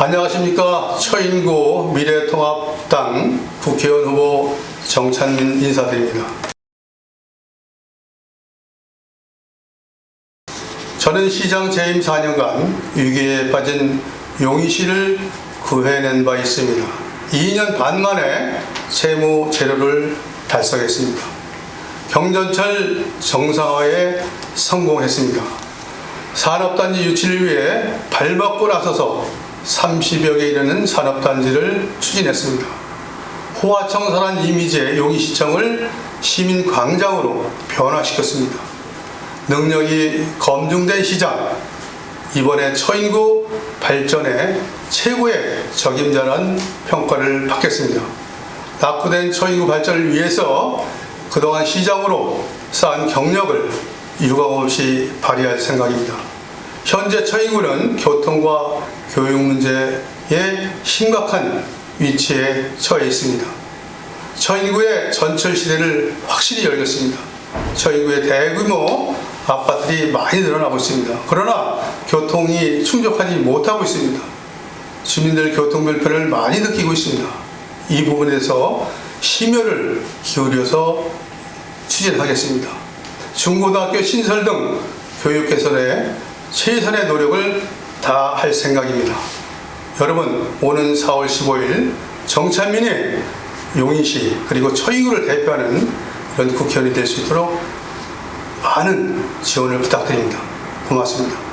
안녕하십니까 처인구 미래통합당 국회의원 후보 정찬민 인사드립니다. 저는 시장 재임 4년간 위기에 빠진 용인시를 구해낸 바 있습니다. 2년 반 만에 세무 제로를 달성했습니다. 경전철 정상화에 성공했습니다. 산업단지 유치를 위해 발벗고 나서서 30여 개 이르는 산업단지를 추진했습니다. 호화청산한 이미지의 용인시청을 시민 광장으로 변화시켰습니다. 능력이 검증된 시장, 이번에 처인구 발전의 최고의 적임자라는 평가를 받겠습니다. 낙후된 처인구 발전을 위해서 그동안 시장으로 쌓은 경력을 유감없이 발휘할 생각입니다. 현재 처인구는 교통과 교육 문제에 심각한 위치에 처해 있습니다. 처인구의 전철 시대를 확실히 열겠습니다. 처인구의 대규모 아파트들이 많이 늘어나고 있습니다. 그러나 교통이 충족하지 못하고 있습니다. 주민들 교통 불편을 많이 느끼고 있습니다. 이 부분에서 심혈을 기울여서 추진하겠습니다. 중고등학교 신설 등 교육 개선에 최선의 노력을 다할 생각입니다. 여러분, 오는 4월 15일 정찬민의 용인시 그리고 처인구를 대표하는 이런 국회의원이 될 수 있도록 많은 지원을 부탁드립니다. 고맙습니다.